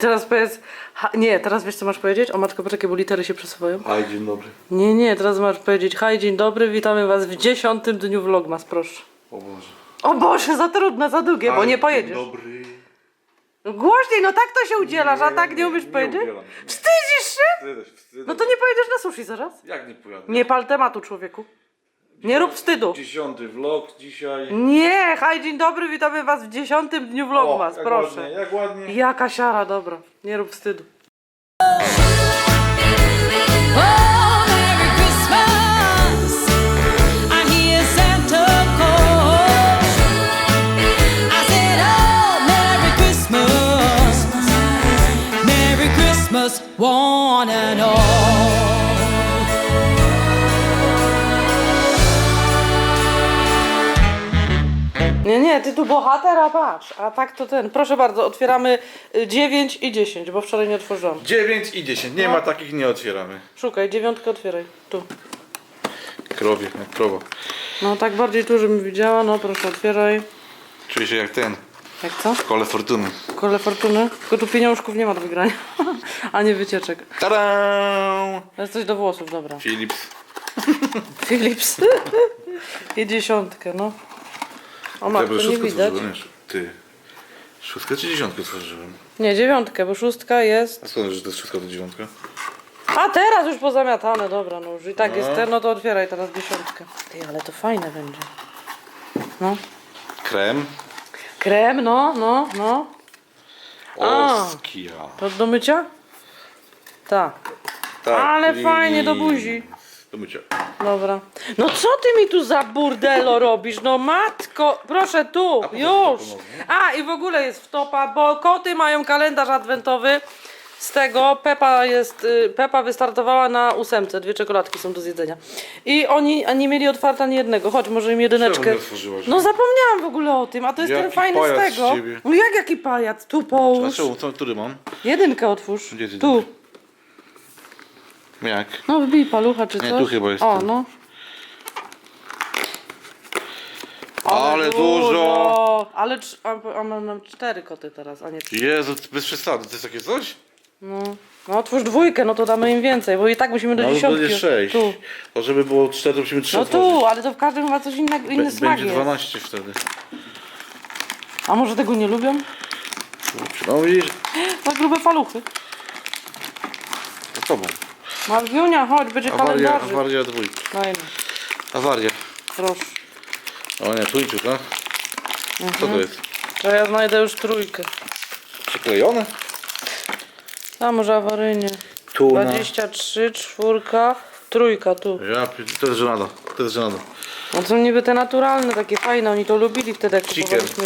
Teraz powiedz. Ha, nie, teraz wiesz co masz powiedzieć? O matko, poczekaj, bo litery się przesuwają. Aj, dzień dobry. Nie, nie, teraz masz powiedzieć. Hej, dzień dobry, witamy was w dziesiątym dniu vlogmas, proszę. O Boże. O Boże, za trudne, za długie, bo nie pojedziesz. Dzień dobry. Głośniej, no tak to się udzielasz, a tak nie umiesz powiedzieć? udzielam. Wstydzisz się? Wstydzę się, wstydzę No to nie pojedziesz na sushi zaraz. Jak nie pojadę? Nie pal tematu, człowieku. Nie rób wstydu. Dziesiąty vlog dzisiaj. Nie, hej, dzień dobry, witamy was w dziesiątym dniu vlogmas, jak proszę. Ładnie, jak ładnie. Jaka siara, dobra, nie rób wstydu. Oh, Nie, ty tu bohatera patrz, a tak to ten. Proszę bardzo, otwieramy y, 9 i 10, bo wczoraj nie otworzyłam. 9 i 10. Nie ma takich, nie otwieramy. Szukaj, dziewiątkę otwieraj, tu. Krowie, jak krowa. No tak bardziej tu, żebym widziała, no proszę otwieraj. Czuję się jak ten. Jak co? w Kole fortuny. Kole fortuny? Tylko tu pieniążków nie ma do wygrania, a nie wycieczek. Tada! To jest coś do włosów, dobra. Philips. Philips. I dziesiątkę, no. O matko, Dobra, nie szóstkę widać. Ty. Szóstkę czy dziesiątkę otworzyłem? Nie, dziewiątkę, bo szóstka jest... A skąd, że to jest szóstka to dziewiątka? A teraz już pozamiatane, dobra, no już i tak No. jest ten, no to otwieraj teraz dziesiątkę. Ty, ale to fajne będzie. No. Krem. Krem, no, no, no. A. Oskia. To do mycia? Tak. Tak, Ale fajnie do buzi. Do mycia. Dobra. No co ty mi tu za burdelo robisz? No matko, proszę tu, już. A i w ogóle jest wtopa, bo koty mają kalendarz adwentowy. Z tego Pepa jest, y, Pepa wystartowała na ósemce, dwie czekoladki są do zjedzenia. I oni a nie mieli otwarta ani jednego, chodź może im jedyneczkę. Czemu nie otworzyłaś? No zapomniałam w ogóle o tym, a to jest ten Jaki fajny z pajac z tego. ciebie. No jak jaki pajac? Tu A połóż. czemu? Co, który mam? Jedynkę otwórz. Gdzie jest Tu. jedynka? Jak? No wbij palucha czy Nie, coś. tu chyba jest O, ten. no. Ale dużo. Ale cz- a, a mam mam cztery koty teraz, a nie trzy. Jezu, bez przesady, to jest takie coś? No. no otwórz dwójkę, no to damy im więcej, bo i tak musimy do No to dziesiątki. będzie 6. Tu. To żeby było 4, to musimy 3 No tu, ale to w każdym chyba coś innego, inny smak Będzie jest. 12 wtedy. A może tego nie lubią? No widzisz, Za grube paluchy. za tobą. Malwiunia, chodź, będzie Awaria, kalendarzyk. awaria dwójka. Dajmy, Awaria. proszę. O nie, tuńczyk, a? Co Mhm. to jest? To ja znajdę już trójkę. Przyklejone? A może awaryjnie. Tuna. 23, czwórka, trójka tu. Ja, to jest żenada. To jest żenada. No to są niby te naturalne, takie fajne, oni to lubili wtedy, jak Chicken. kupowaliśmy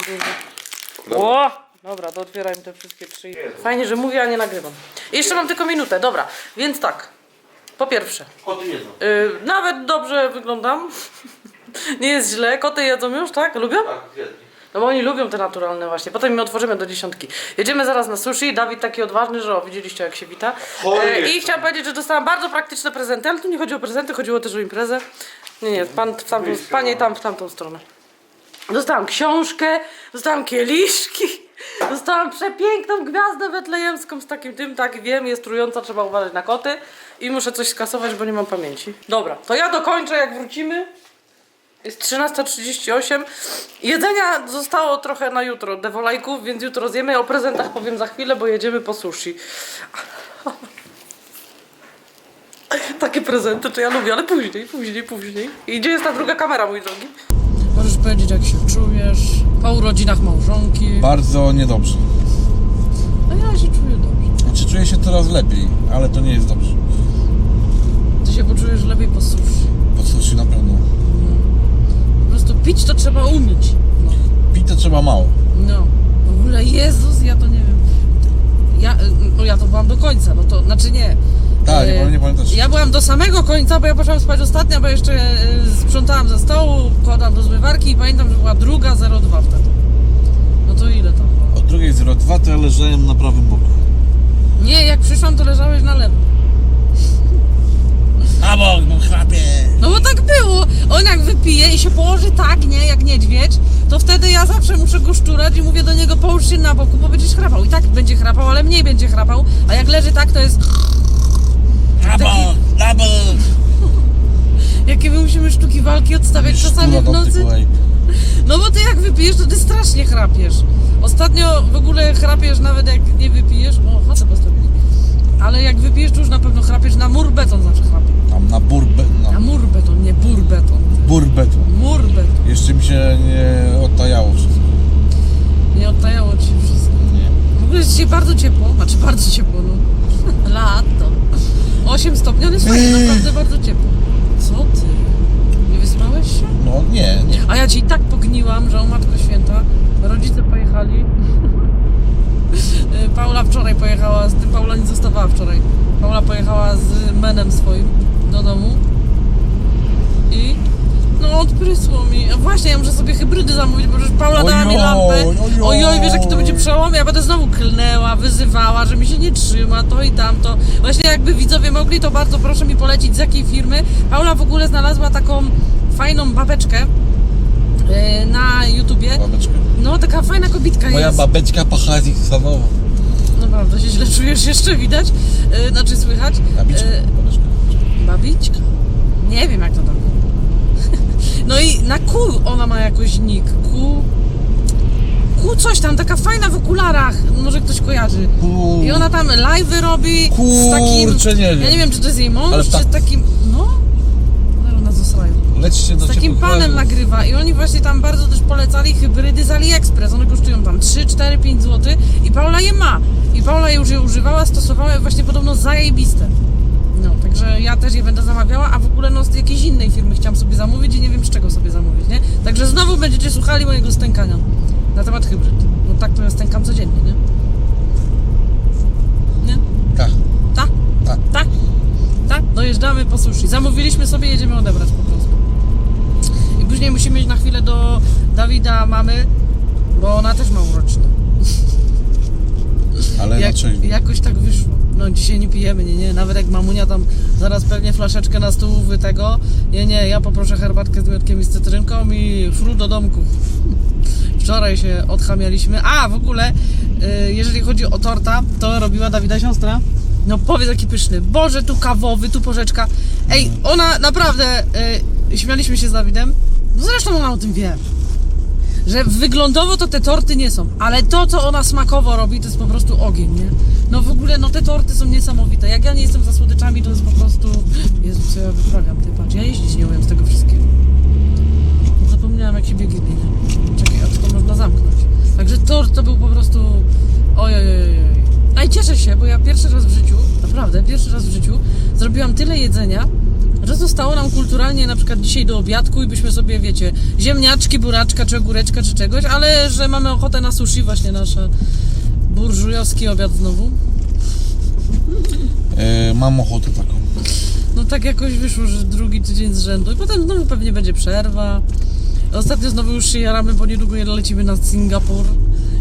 dużo. O! Dobra, to otwieram te wszystkie trzy. Fajnie, że mówię, a nie nagrywam. Jeszcze mam tylko minutę, dobra. Więc tak. Po pierwsze, Koty jedzą. yy, nawet dobrze wyglądam. nie jest źle. Koty jedzą już, tak? Lubią? Tak, jedli. No bo oni lubią te naturalne właśnie. Potem my otworzymy do dziesiątki. Jedziemy zaraz na sushi. Dawid taki odważny, że o, widzieliście jak się wita. Chory E, I jestem. chciałam powiedzieć, że dostałam bardzo praktyczne prezenty, ale tu nie chodzi o prezenty, chodziło też o imprezę. Nie, nie, pan w tamtą, panie tam w tamtą stronę. Dostałam książkę, dostałam kieliszki, dostałam przepiękną gwiazdę betlejemską z takim tym, tak wiem, jest trująca, trzeba uważać na koty i muszę coś skasować, bo nie mam pamięci. Dobra, to ja dokończę jak wrócimy. Jest 13.38. Jedzenia zostało trochę na jutro, dewolajków, więc jutro zjemy. O prezentach powiem za chwilę, bo jedziemy po sushi. Takie prezenty to ja lubię, ale później, później, później. I gdzie jest ta druga kamera, mój drogi? Możesz powiedzieć, jak się czujesz po urodzinach małżonki. Bardzo niedobrze. A ja się czuję dobrze. Znaczy czuję się coraz lepiej, ale to nie jest dobrze. Ty się poczujesz lepiej po sushi. Po sushi na pewno. Po prostu pić to trzeba umieć. No. Pić to trzeba mało. No, w ogóle Jezus, ja to nie wiem. Ja, no ja to byłam do końca, no to znaczy nie. Tak, nie, E, powiem- nie pamiętasz. Ja byłam do samego końca, bo ja poszłam spać ostatnia, bo jeszcze e, sprzątałam ze stołu, kładłam do zmywarki i pamiętam, że była druga 02 wtedy. No to ile tam było? O drugiej 02 to ja leżałem na prawym boku. Nie, jak przyszłam, to leżałeś na lewym. A bo, no chrapie! No bo tak było. On jak wypije i się położy tak, nie, jak niedźwiedź, to wtedy ja zawsze muszę go szczurać i mówię do niego połóż się na boku, bo będziesz chrapał. I tak będzie chrapał, ale mniej będzie chrapał. A jak leży tak, to jest... Labo, labo! Jakie my musimy sztuki walki odstawiać czasami w nocy. No bo ty jak wypijesz, to ty strasznie chrapiesz. Ostatnio w ogóle chrapiesz nawet jak nie wypijesz. O, chatę postawili. Ale jak wypijesz, to już na pewno chrapiesz na mur beton zawsze chrapie. Tam na burbe, Na na mur beton, nie bur beton. burbetu. Mur beton. Jeszcze mi się nie odtajało wszystko. Nie odtajało ci wszystko. Nie. W ogóle jest dzisiaj bardzo ciepło, znaczy bardzo ciepło, no. Lato. 8 stopni, ale jest fajnie, naprawdę bardzo ciepło. Co ty? Nie wyspałeś się? No nie, nie. A ja ci tak pogniłam, że o Matko Święta, rodzice pojechali. Y, Paula wczoraj pojechała, z tym Paula nie zostawała wczoraj. Paula pojechała z menem swoim do domu i no odprysło mi. A właśnie, ja muszę sobie hybrydy zamówić, bo już Paula dała mi Ojoj, lampę. ojoj. Ojoj, wiesz jaki to będzie przełom? Ja będę znowu klnęła, wyzywała, że mi się nie trzyma, to i tamto. Właśnie jakby widzowie mogli, to bardzo proszę mi polecić z jakiej firmy. Paula w ogóle znalazła taką fajną babeczkę y, na YouTubie. Babeczka. No, taka fajna kobitka Moja jest. babeczka pochodzi z Sanowa. Naprawdę się źle czujesz, jeszcze widać. Yy, znaczy słychać. Babiczka. Babeczka. babiczka. Nie wiem jak to tam. No i na Q ona ma jakoś nick. Q. Q coś tam, taka fajna w okularach. Może ktoś kojarzy. Ku- I ona tam live'y robi z Kurczę, takim. nie wiem. Ja nie wiem, czy to jest jej mąż, Ale czy tak- z takim. No. Zaraz nas zasrają. Lećcie do Z takim ciepłych panem krajów. nagrywa i oni właśnie tam bardzo też polecali hybrydy z AliExpress. One kosztują tam 3, 4, 5 zł i Paula je ma. I Paula już je używała, stosowała i właśnie podobno zajebiste. No, także ja też je będę zamawiała, a w ogóle no z jakiejś innej firmy chciałam sobie zamówić i nie wiem z czego sobie zamówić, nie? Także znowu będziecie słuchali mojego stękania na temat hybryd. No tak to ja stękam codziennie, nie? Nie? Tak, Tak? tak. Tak? Tak? Dojeżdżamy po sushi. Zamówiliśmy sobie, jedziemy odebrać po prostu. I później musimy iść na chwilę do Dawida mamy, bo ona też ma uroczne. Ale Jak, raczej. jakoś tak wyszło. No dzisiaj nie pijemy, nie, nie. Nawet jak mamunia tam zaraz pewnie flaszeczkę na stół wy tego. Nie, nie, ja poproszę herbatkę z miodkiem i z cytrynką i fru do domku. Wczoraj się odchamialiśmy. A, w ogóle, y, jeżeli chodzi o torta, to robiła Dawida siostra. No powiedz jaki pyszny. Boże, tu kawowy, tu porzeczka. Ej, ona naprawdę, y, śmialiśmy się z Dawidem. No zresztą ona o tym wie że wyglądowo to te torty nie są, ale to, co ona smakowo robi, to jest po prostu ogień, nie? No w ogóle, no te torty są niesamowite. Jak ja nie jestem za słodyczami, to jest po prostu... Jezu, co ja wyprawiam, ty patrz, ja jeździć nie umiem z tego wszystkiego. Zapomniałam, jak się biegi zmienia. Czekaj, a to można zamknąć. Także tort to był po prostu... Oj, oj, oj. A i cieszę się, bo ja pierwszy raz w życiu, naprawdę, pierwszy raz w życiu zrobiłam tyle jedzenia, że zostało nam kulturalnie na przykład dzisiaj do obiadku i byśmy sobie, wiecie, ziemniaczki, buraczka, czy ogóreczka, czy czegoś, ale że mamy ochotę na sushi, właśnie nasz burżujowski obiad znowu. E, mam ochotę taką. No tak jakoś wyszło, że drugi tydzień z rzędu i potem znowu pewnie będzie przerwa. Ostatnio znowu już się jaramy, bo niedługo lecimy na Singapur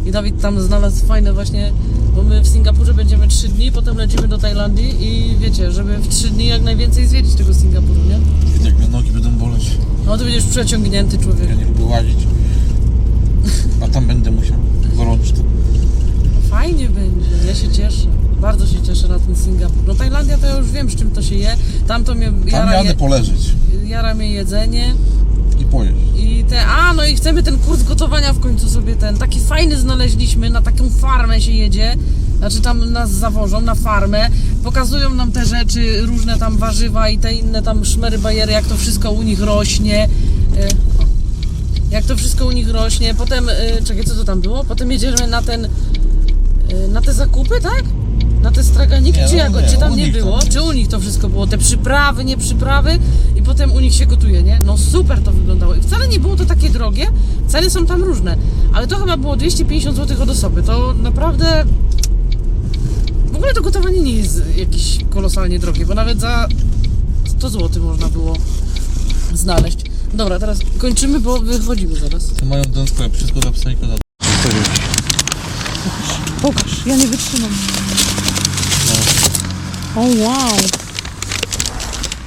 i Dawid tam znalazł fajne właśnie, bo my w Singapurze będziemy 3 dni, potem lecimy do Tajlandii i wiecie, żeby w 3 dni jak najwięcej zwiedzić tego Singapuru, nie? Widzę, jak mnie nogi będą boleć. No ty będziesz przeciągnięty człowiek. Ja nie lubię łazić. A tam będę musiał gorąco. Fajnie będzie, ja się cieszę. Bardzo się cieszę na ten Singapur. No Tajlandia to ja już wiem, z czym to się je. Tam to mnie Tam jadę je, poleżeć jara mnie jedzenie. I pojeść. I te, a no i chcemy ten kurs gotowania w końcu sobie ten, taki fajny znaleźliśmy, na taką farmę się jedzie, znaczy tam nas zawożą na farmę, pokazują nam te rzeczy, różne tam warzywa i te inne tam szmery, bajery, jak to wszystko u nich rośnie, E, jak to wszystko u nich rośnie, potem, e, czekaj, co to tam było? Potem jedziemy na ten, e, na te zakupy, tak? Na te straganiki, Nie, czy, jak, nie, czy tam nie tam było? nie. Czy u nich to wszystko było? Te przyprawy, nie przyprawy i potem u nich się gotuje, nie? No super to wyglądało. I wcale nie było to takie drogie, ceny są tam różne, ale to chyba było 250 zł od osoby. To naprawdę... W ogóle to gotowanie nie jest jakieś kolosalnie drogie, bo nawet za 100 zł można było znaleźć. Dobra, teraz kończymy, bo wychodzimy zaraz. To mają ten sklep, wszystko za psa i koza. Pokaż, ja nie wytrzymam. O wow.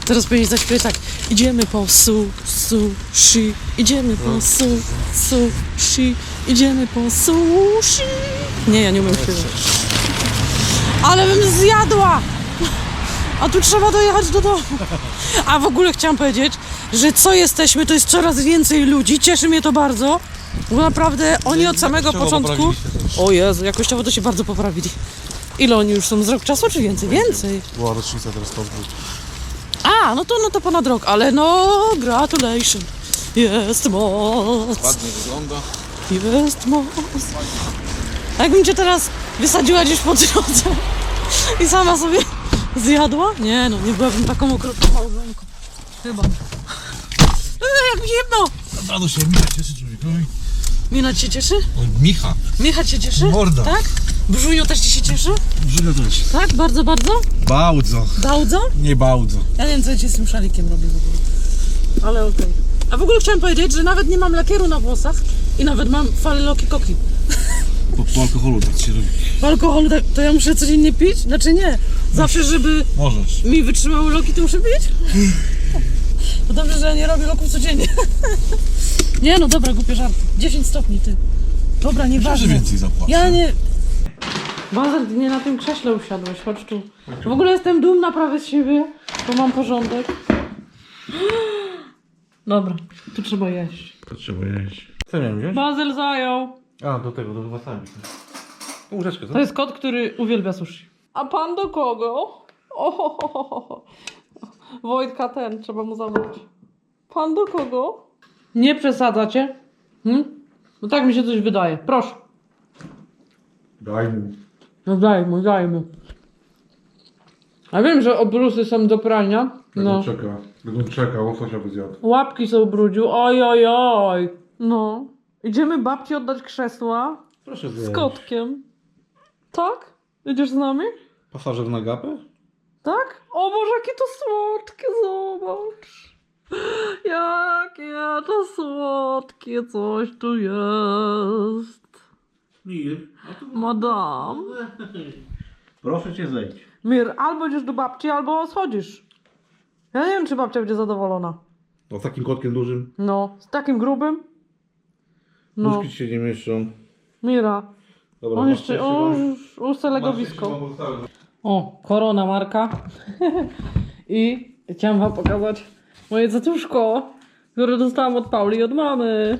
Teraz pewnie zaśpiewać tak. Idziemy po su, sushi, idziemy po su, sushi, idziemy po sushi. Nie, ja nie umiem śpiewać. Ale bym zjadła! A tu trzeba dojechać do domu. A w ogóle chciałam powiedzieć, że co jesteśmy, to jest coraz więcej ludzi. Cieszy mnie to bardzo. Bo naprawdę oni od samego początku. O Jezu, jakościowo to się bardzo poprawili. Ile oni już są z rok czasu, czy więcej? Więcej. Była rocznica teraz to A, no to, no to ponad rok, ale no, gratulation. Jest moc, Ładnie wygląda. jest moc. A jakbym cię teraz wysadziła gdzieś po drodze i sama sobie zjadła? Nie no, nie byłabym taką okrutną małżonką. Chyba. Eee, jak mi zimno! Rado się Micha cieszy człowiekowi. Mina cię cieszy? O, Micha. Micha cię cieszy? Morda. Tak? Brzunio też ci się cieszy? Brzega też. Tak? Bardzo, bardzo? Bałdzo. Bardzo? Nie bałdzo. Ja nie wiem, co ja ci z tym szalikiem robię w ogóle. Ale okej. A w ogóle chciałam powiedzieć, że nawet nie mam lakieru na włosach i nawet mam faleloki koki. Po, po alkoholu tak się robi. W alkoholu tak, to ja muszę codziennie pić? Znaczy nie. Zawsze, żeby Możesz. mi wytrzymały loki, to muszę pić? To dobrze, że ja nie robię loków codziennie. Nie no, dobra, głupie żarty. 10 stopni, ty. Dobra, że nieważne. więcej zapłacę. Ja nie... Bazel, ty nie na tym krześle usiadłeś, chodź tu. W ogóle jestem dumna prawie z siebie, bo mam porządek. Dobra, tu trzeba jeść. To trzeba jeść. Co miałem wziąć? Bazel zajął. A, do tego, do wasabi. Łóżeczkę, co? To jest kot, który uwielbia sushi. A pan do kogo? O, Wojtka ten, trzeba mu zabrać. Pan do kogo? Nie przesadzacie? Hmm? No tak mi się coś wydaje. Proszę. Daj mu. No daj mu, daj mu. A wiem, że obrusy są do prania. No. czeka. Gdybym czekał, łososia by zjadł. Łapki są ubrudził. Oj, oj, oj. No. Idziemy babci oddać krzesła Proszę z kotkiem. Tak? Idziesz z nami? Pasażer na gapę? Tak? O Boże, jakie to słodkie, zobacz. Jakie to słodkie coś tu jest. Nie. Madam. Proszę cię zejdź. Mir, albo idziesz do babci, albo schodzisz. Ja nie wiem, czy babcia będzie zadowolona. O takim kotkiem dużym. No, z takim grubym. No, Nóżki ci się nie mieszczą. Mira. Dobra, On masz jeszcze, jeszcze o, wam- już masz legowisko. O, korona marka. I chciałam wam pokazać moje cetuszko, które dostałam od Pauli i od mamy.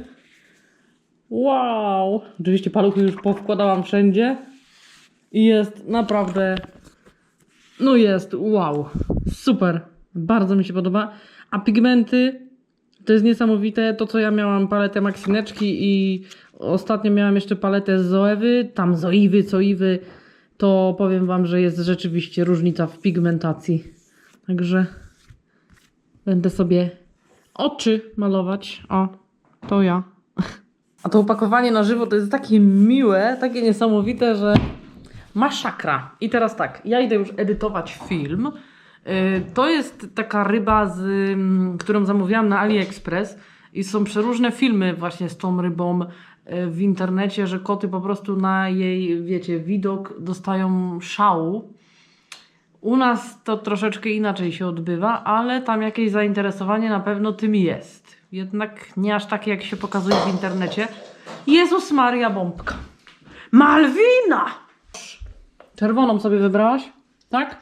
Wow! Oczywiście paluchy już powkładałam wszędzie. I jest naprawdę... No jest, wow. Super. Bardzo mi się podoba. A pigmenty to jest niesamowite. To, co ja miałam paletę Maxineczki i ostatnio miałam jeszcze paletę Zoewy, tam Zoiwy, Coiwy, to powiem Wam, że jest rzeczywiście różnica w pigmentacji. Także będę sobie oczy malować. O, to ja. A to opakowanie na żywo to jest takie miłe, takie niesamowite, że masakra. I teraz tak, ja idę już edytować film. Yy, To jest taka ryba, z, mm, którą zamówiłam na AliExpress i są przeróżne filmy właśnie z tą rybą yy, w internecie, że koty po prostu na jej, wiecie, widok dostają szału. U nas to troszeczkę inaczej się odbywa, ale tam jakieś zainteresowanie na pewno tym jest. Jednak nie aż takie, jak się pokazuje w internecie. Jezus Maria Bombka. Malwina! Czerwoną sobie wybrałaś? Tak?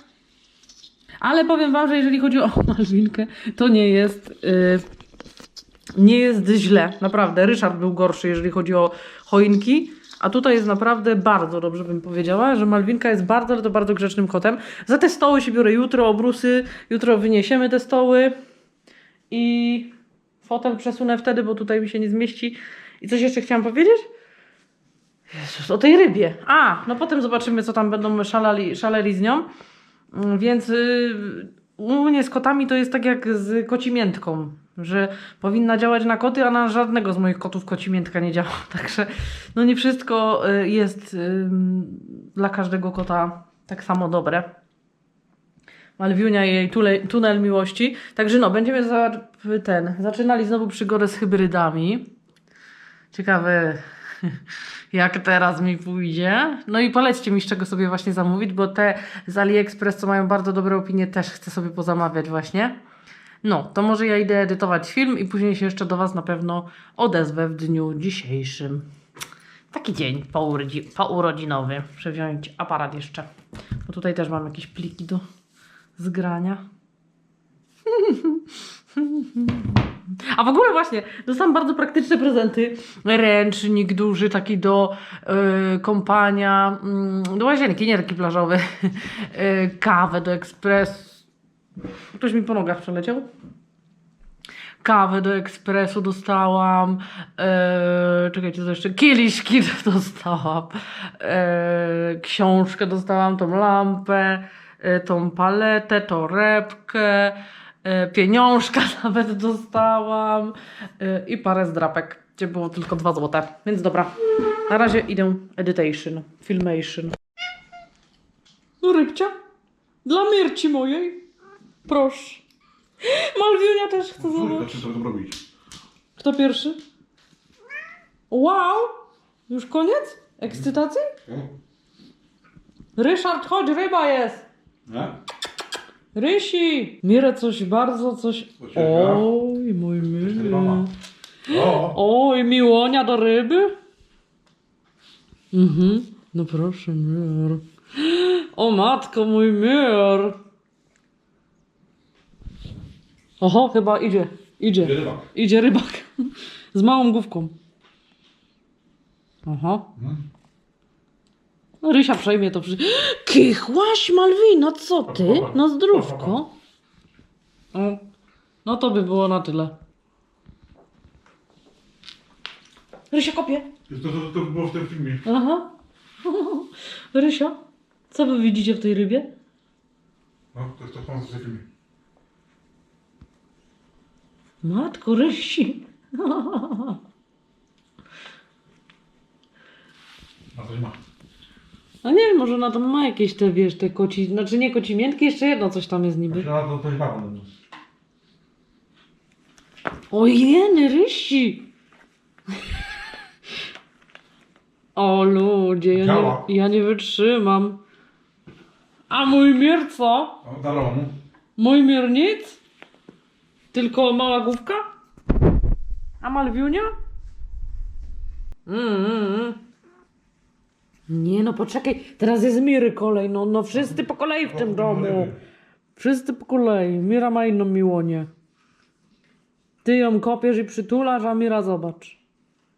Ale powiem wam, że jeżeli chodzi o Malwinkę, to nie jest. Yy, nie jest źle, naprawdę. Ryszard był gorszy, jeżeli chodzi o choinki. A tutaj jest naprawdę bardzo dobrze, bym powiedziała, że Malwinka jest bardzo, ale to bardzo grzecznym kotem. Za te stoły się biorę jutro, obrusy. Jutro wyniesiemy te stoły. I fotel przesunę wtedy, bo tutaj mi się nie zmieści. I coś jeszcze chciałam powiedzieć? Jezus, o tej rybie. A, no potem zobaczymy, co tam będą szalali, szaleli z nią. Mm, Więc y, u mnie z kotami to jest tak jak z kocimiętką, że powinna działać na koty, a na żadnego z moich kotów kocimiętka nie działa. Także no nie wszystko y, jest y, dla każdego kota tak samo dobre. Malwiunia i jej tule, tunel miłości. Także no, będziemy za, ten, zaczynali znowu przygodę z hybrydami. Ciekawe, jak teraz mi pójdzie. No i polećcie mi, z czego sobie właśnie zamówić, bo te z AliExpress, co mają bardzo dobre opinie, też chcę sobie pozamawiać właśnie. No, to może ja idę edytować film i później się jeszcze do Was na pewno odezwę w dniu dzisiejszym. Taki dzień pourodzi- pourodzinowy. Muszę wziąć aparat jeszcze. Bo tutaj też mam jakieś pliki do zgrania. A w ogóle właśnie, dostałam bardzo praktyczne prezenty. Ręcznik duży, taki do y, kąpania, mm, do łazienki, nie taki plażowy. Y, kawę do ekspres. Ktoś mi po nogach przeleciał? Kawę do ekspresu dostałam. E, czekajcie, co jeszcze? Kieliszki dostałam. Książkę dostałam, tą lampę, tą paletę, torebkę, e, pieniążka nawet dostałam e, i parę zdrapek, gdzie było tylko dwa złote. Więc dobra, na razie idę editation, filmation. No rybcia, dla mierci mojej, proszę. Malwiunia też chce zobaczyć. Kto pierwszy? Wow! Już koniec? Ekscytacji? Ryszard, chodź, ryba jest! Nie? Rysi! Mire coś bardzo, coś... Oj, mój ma. miły. O! Oj, miłonia do ryby? Mhm, no proszę, miar. O matko, mój miar. Oho, chyba idzie, idzie. Idzie rybak. Idzie rybak. Z małą główką. Aha. No, Rysia przejmie to przy... Kichłaś, Malwina, co ty? Na zdrówko. O, No to by było na tyle. Rysia kopie. To, to, to było w tym filmie. Aha. Rysia, co wy widzicie w tej rybie? No, to, to pan w tym filmie. Matko Rysi. A coś ma. A nie wiem, może ona tam ma jakieś te, wiesz, te koci... Znaczy nie koci miętki, jeszcze jedno coś tam jest niby. Myślała, to coś ma. Ojeny, Rysi! O ludzie, ja nie, ja nie wytrzymam. A mój mier co? O, darowa mu. Mój mier nic? Tylko mała główka? A Malwiunia? Mm, mm, mm. Nie no, poczekaj, teraz jest Miry kolej, no, no wszyscy po kolei w tym domu. Wszyscy po kolei. Mira ma inną miłonię. Ty ją kopiesz i przytulasz, a Mira zobacz.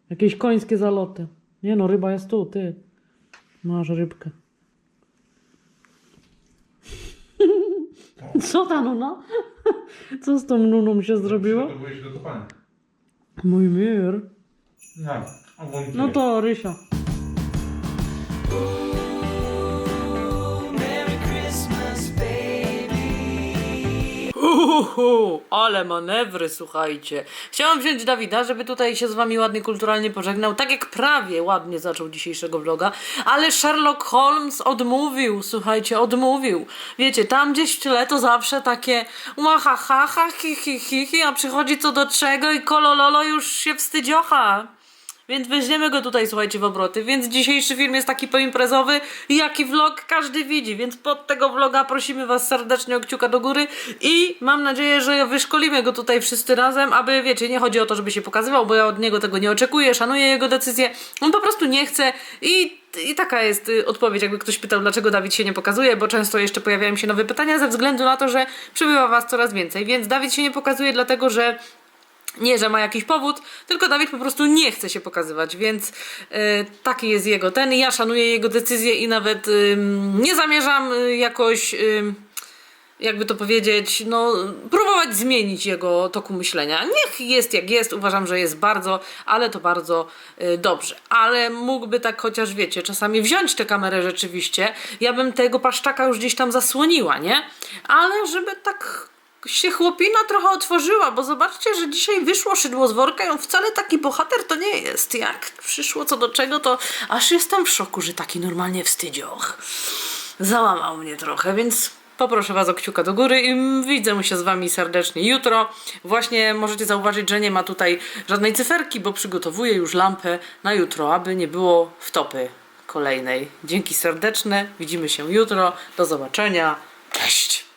Jakieś końskie zaloty. Nie no, ryba jest tu, ty. Masz rybkę. Co ta nuna? Co z tą nuną się zrobiło? To byłeś do kopania. Mój mir. Włączyłeś. No to Rysia. Uhu, ale manewry, słuchajcie. Chciałam wziąć Dawida, żeby tutaj się z wami ładnie kulturalnie pożegnał, tak jak prawie ładnie zaczął dzisiejszego vloga, ale Sherlock Holmes odmówił, słuchajcie, odmówił. Wiecie, tam gdzieś w tle to zawsze takie łahahaha, hi hi hi hi, a przychodzi co do czego i kolololo już się wstydziocha. Więc weźmiemy go tutaj, słuchajcie, w obroty. Więc dzisiejszy film jest taki poimprezowy, jaki vlog każdy widzi. Więc pod tego vloga prosimy Was serdecznie o kciuka do góry i mam nadzieję, że wyszkolimy go tutaj wszyscy razem, aby, wiecie, nie chodzi o to, żeby się pokazywał, bo ja od niego tego nie oczekuję, szanuję jego decyzję. On po prostu nie chce i, i taka jest y, odpowiedź, jakby ktoś pytał, dlaczego Dawid się nie pokazuje, bo często jeszcze pojawiają się nowe pytania ze względu na to, że przybywa Was coraz więcej. Więc Dawid się nie pokazuje dlatego, że nie, że ma jakiś powód, tylko Dawid po prostu nie chce się pokazywać, więc e, taki jest jego ten. Ja szanuję jego decyzję i nawet nie zamierzam y, jakoś, jakby to powiedzieć, no, próbować zmienić jego toku myślenia. Niech jest jak jest, uważam, że jest bardzo, ale to bardzo y, dobrze. Ale mógłby tak chociaż, wiecie, czasami wziąć tę kamerę rzeczywiście. Ja bym tego paszczaka już gdzieś tam zasłoniła, nie? Ale żeby tak się chłopina trochę otworzyła, bo zobaczcie, że dzisiaj wyszło szydło z worka i on wcale taki bohater to nie jest. Jak przyszło co do czego, to aż jestem w szoku, że taki normalnie wstydzioch. Załamał mnie trochę, więc poproszę Was o kciuka do góry i widzę się z Wami serdecznie jutro. Właśnie możecie zauważyć, że nie ma tutaj żadnej cyferki, bo przygotowuję już lampę na jutro, aby nie było wtopy kolejnej. Dzięki serdeczne, widzimy się jutro, do zobaczenia, cześć!